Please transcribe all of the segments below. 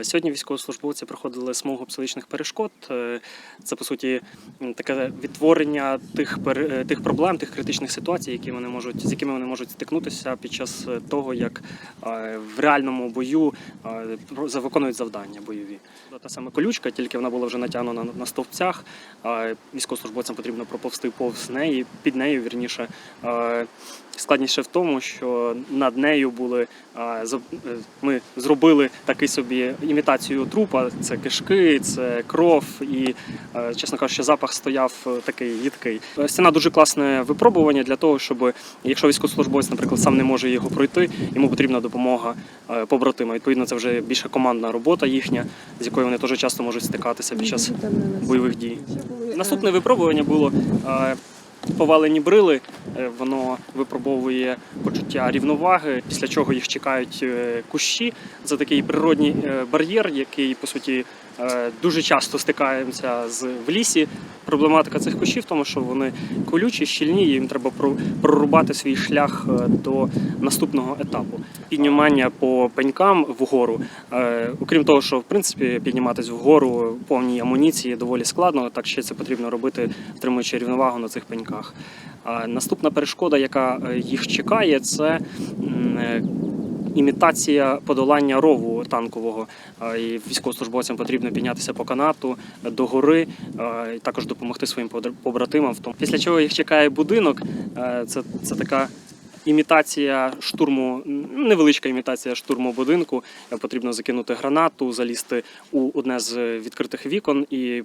Е, Сьогодні військовослужбовці проходили смугу псиличних перешкод. Е, Це по суті таке відтворення тих е, тих проблем, тих критичних ситуацій, які вони можуть з якими вони можуть стикнутися під час того, як в реальному бою виконують завдання бойові. Та саме колючка, тільки вона була вже натягнена на- стовпцях. Військовослужбовцям потрібно проповзти повз неї, під нею вірніше. Складніше в тому, що над нею були ми зробили такий собі імітацію трупа. Це кишки, це кров, і е, чесно кажучи, запах стояв е, такий їдкий. Е, Стіна дуже класне випробування для того, щоб якщо військовослужбовець, наприклад, сам не може його пройти, йому потрібна допомога побратима. Відповідно, це вже більше командна робота їхня, з якою вони дуже часто можуть стикатися під час бойових дій. Наступне випробування було повалені брили. Е, Воно випробовує почуття рівноваги, після чого їх чекають е, кущі. Це такий природній е, бар'єр, який по суті дуже часто стикаємося з в лісі. Проблематика цих кущів тому, що вони колючі, щільні, і їм треба про- прорубати свій шлях е, до наступного етапу. Піднімання по пенькам вгору. Е, Окрім того, що в принципі підніматись вгору повній амуніції доволі складно, так ще це потрібно робити, втримуючи рівновагу на цих пеньках. Наступна перешкода, яка е, їх чекає, це е, імітація подолання рову танкового. І військовослужбовцям потрібно піднятися по канату е, до гори, е, і також допомогти своїм побратимам. Після чого їх чекає будинок. Е, Це, це така. Імітація штурму, невеличка імітація штурму будинку. Е, Потрібно закинути гранату, залізти у одне з відкритих вікон, і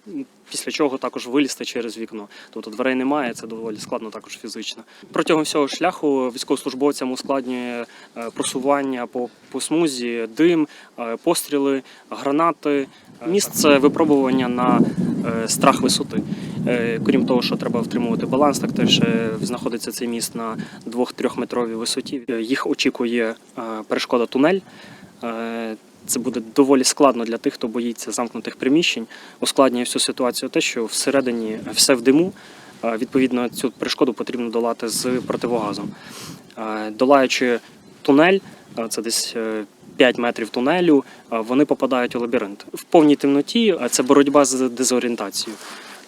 після чого також вилізти через вікно. Тобто дверей немає, це доволі складно також фізично. Протягом всього шляху військовослужбовцям ускладнює е, просування по, по смузі, дим, е, постріли, гранати. Місце випробування на е, страх висоти. Е, Крім того, що треба втримувати баланс, так теж е, знаходиться цей міст на 2-3 метровій висоті. Е, Їх очікує перешкода тунель. Це буде доволі складно для тих, хто боїться замкнутих приміщень. Ускладнює всю ситуацію те, що всередині все в диму. Відповідно, цю перешкоду потрібно долати з противогазом. Долаючи тунель, це десь е, 5 метрів тунелю, вони попадають у лабіринт. В повній темноті це боротьба з дезорієнтацією.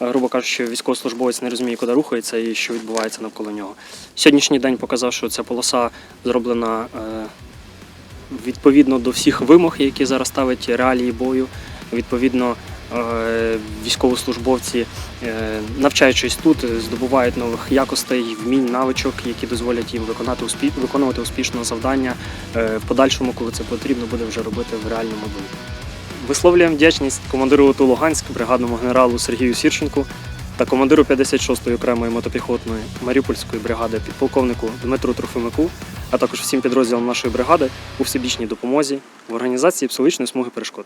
Е, Грубо кажучи, військовослужбовець не розуміє, куди рухається і що відбувається навколо нього. Сьогоднішній день показав, що ця полоса зроблена е, відповідно до всіх вимог, які зараз ставить реалії бою. Відповідно, е, військовослужбовці, навчаючись тут, здобувають нових якостей, вмінь, навичок, які дозволять їм виконати виконувати успішно завдання в подальшому, коли це потрібно буде вже робити в реальному бою. Висловлюємо вдячність командиру ОТУ Луганськ, бригадному генералу Сергію Сірченку та командиру 56-ї окремої мотопіхотної Маріупольської бригади підполковнику Дмитру Трофимику, а також всім підрозділам нашої бригади у всебічній допомозі в організації псовичної смуги перешкод.